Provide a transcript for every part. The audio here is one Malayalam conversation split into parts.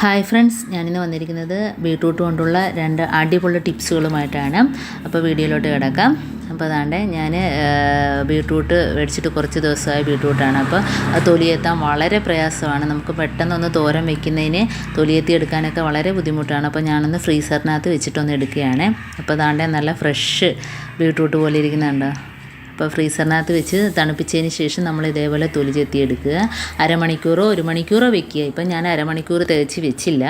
ഹായ് ഫ്രണ്ട്സ് ഞാനിന്ന് വന്നിരിക്കുന്നത് ബീട്രൂട്ട് കൊണ്ടുള്ള രണ്ട് അടിപൊളി ടിപ്സുകളുമായിട്ടാണ്. അപ്പോൾ വീഡിയോയിലോട്ട് കിടക്കാം. അപ്പോൾ അതാണ്ട് ഞാൻ ബീട്രൂട്ട് മേടിച്ചിട്ട് കുറച്ച് ദിവസമായി ബീട്രൂട്ടാണ്. അപ്പോൾ അത് തൊലിയെത്താൻ വളരെ പ്രയാസമാണ്. നമുക്ക് പെട്ടെന്നൊന്ന് തോരൻ വെക്കുന്നതിന് തൊലിയെത്തി എടുക്കാനൊക്കെ വളരെ ബുദ്ധിമുട്ടാണ്. അപ്പോൾ ഞാനൊന്ന് ഫ്രീസറിനകത്ത് വെച്ചിട്ടൊന്ന് എടുക്കുകയാണ്. അപ്പോൾ അതാണ്ട് നല്ല ഫ്രഷ് ബീട്രൂട്ട് പോലെ ഇരിക്കുന്നുണ്ടോ. അപ്പോൾ ഫ്രീസറിനകത്ത് വെച്ച് തണുപ്പിച്ചതിന് ശേഷം നമ്മൾ ഇതേപോലെ തൊലി ചെത്തിയെടുക്കുക. അരമണിക്കൂറോ ഒരു മണിക്കൂറോ വെക്കുക. ഇപ്പം ഞാൻ അരമണിക്കൂർ തേച്ച് വെച്ചില്ല.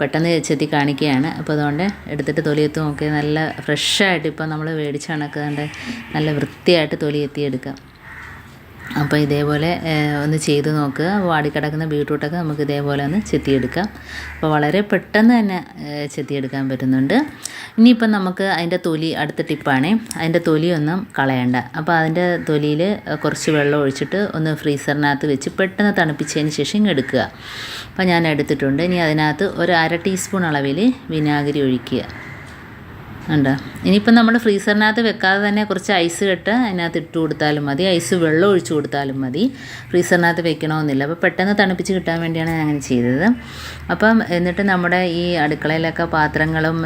പെട്ടെന്ന് ചെത്തി കാണിക്കുകയാണ്. അപ്പോൾ അതുകൊണ്ട് എടുത്തിട്ട് തൊലിയെത്തി നോക്കി നല്ല ഫ്രഷായിട്ട് ഇപ്പം നമ്മൾ മേടിച്ച് കണക്കാണ്ട് നല്ല വൃത്തിയായിട്ട് തൊലി എത്തിയെടുക്കാം അപ്പോൾ ഇതേപോലെ ഒന്ന് ചെയ്ത് നോക്കുക വാടിക്കിടക്കുന്ന ബീട്രൂട്ടൊക്കെ നമുക്ക് ഇതേപോലെ ഒന്ന് ചെത്തിയെടുക്കാം. അപ്പോൾ വളരെ പെട്ടെന്ന് തന്നെ ചെത്തിയെടുക്കാൻ പറ്റുന്നുണ്ട്. ഇനിയിപ്പം നമുക്ക് അതിന്റെ തൊലി അടുത്ത ടിപ്പാണ്. അതിന്റെ തൊലിയൊന്നും കളയണ്ട. അപ്പോൾ അതിന്റെ തൊലിയിൽ കുറച്ച് വെള്ളം ഒഴിച്ചിട്ട് ഒന്ന് ഫ്രീസറിനകത്ത് വെച്ച് പെട്ടെന്ന് തണുപ്പിച്ചതിന് ശേഷം എടുക്കുക. അപ്പോൾ ഞാൻ എടുത്തിട്ടുണ്ട്. ഇനി അതിനകത്ത് ഒരു അര ടീസ്പൂൺ അളവിൽ വിനാഗിരി ഒഴിക്കുക. ഉണ്ടോ? ഇനിയിപ്പം നമ്മൾ ഫ്രീസറിനകത്ത് വെക്കാതെ തന്നെ കുറച്ച് ഐസ് കെട്ട് അതിനകത്ത് ഇട്ട് കൊടുത്താലും മതി. ഐസ് വെള്ളം ഒഴിച്ചു കൊടുത്താലും മതി. ഫ്രീസറിനകത്ത് വെക്കണമെന്നില്ല. അപ്പോൾ പെട്ടെന്ന് തണുപ്പിച്ച് കിട്ടാൻ വേണ്ടിയാണ് ഞാൻ അങ്ങനെ ചെയ്തത്. അപ്പം എന്നിട്ട് നമ്മുടെ ഈ അടുക്കളയിലൊക്കെ പാത്രങ്ങളും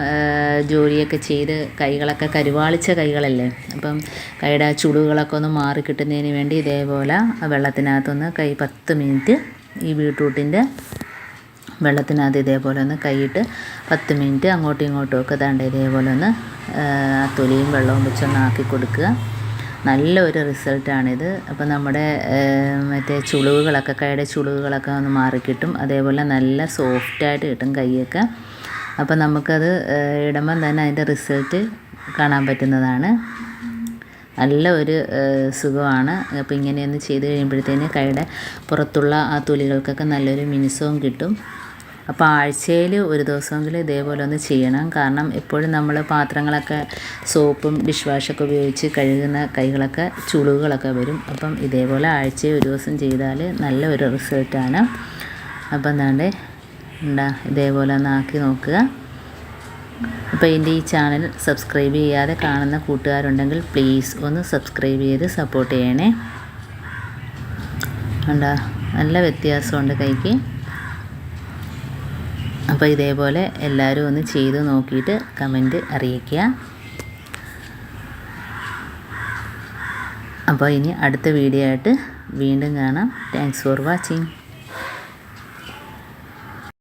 ജോലിയൊക്കെ ചെയ്ത് കൈകളൊക്കെ കരുവാളിച്ച കൈകളല്ലേ? അപ്പം കൈയുടെ ചുടുകളൊക്കെ ഒന്ന് മാറി കിട്ടുന്നതിന് വേണ്ടി ഇതേപോലെ വെള്ളത്തിനകത്തൊന്ന് കൈ പത്ത് മിനിറ്റ് ഈ ബീട്രൂട്ടിന്റെ വെള്ളത്തിനകത്ത് ഇതേപോലെ ഒന്ന് കൈയിട്ട് പത്ത് മിനിറ്റ് അങ്ങോട്ടും ഇങ്ങോട്ടും ഒക്കെ തണ്ട ഇതേപോലെ ഒന്ന് തൊലിയും വെള്ളവും വെച്ചൊന്ന് ആക്കി കൊടുക്കുക. നല്ല ഒരു റിസൾട്ടാണിത് അപ്പോൾ നമ്മുടെ മറ്റേ ചുളിവുകളൊക്കെ കൈയുടെ ചുളിവുകളൊക്കെ ഒന്ന് മാറിക്കിട്ടും അതേപോലെ നല്ല സോഫ്റ്റായിട്ട് കിട്ടും കൈയൊക്കെ. അപ്പോൾ നമുക്കത് ഇടുമ്പം തന്നെ അതിന്റെ റിസൾട്ട് കാണാൻ പറ്റുന്നതാണ്. നല്ല ഒരു സുഖമാണ്. അപ്പോൾ ഇങ്ങനെയൊന്ന് ചെയ്ത് കഴിയുമ്പോഴത്തേന് കൈയുടെ പുറത്തുള്ള ആ തൊലികൾക്കൊക്കെ നല്ലൊരു മിനുസവും കിട്ടും. അപ്പോൾ ആഴ്ചയിൽ ഒരു ദിവസമെങ്കിലും ഇതേപോലെ ഒന്ന് ചെയ്യണം. കാരണം എപ്പോഴും നമ്മൾ പാത്രങ്ങളൊക്കെ സോപ്പും ഡിഷ് വാഷൊക്കെ ഉപയോഗിച്ച് കഴുകുന്ന കൈകളൊക്കെ ചുളുകളൊക്കെ വരും. അപ്പം ഇതേപോലെ ആഴ്ചയിൽ ഒരു ദിവസം ചെയ്താൽ നല്ല ഒരു റിസൾട്ടാണ് അപ്പം എന്താണ്ട് ഉണ്ടാ ഇതേപോലെ ഒന്ന് ആക്കി നോക്കുക. അപ്പോൾ എന്റെ ഈ ചാനൽ സബ്സ്ക്രൈബ് ചെയ്യാതെ കാണുന്ന കൂട്ടുകാരുണ്ടെങ്കിൽ പ്ലീസ് ഒന്ന് സബ്സ്ക്രൈബ് ചെയ്ത് സപ്പോർട്ട് ചെയ്യണേ. ഉണ്ടാ നല്ല വ്യത്യാസമുണ്ട് കൈക്ക്. അപ്പോൾ ഇതേപോലെ എല്ലാവരും ഒന്ന് ചെയ്ത് നോക്കിയിട്ട് കമന്റ് അറിയിക്കുക. അപ്പോൾ ഇനി അടുത്ത വീഡിയോ ആയിട്ട് വീണ്ടും കാണാം. Thanks for watching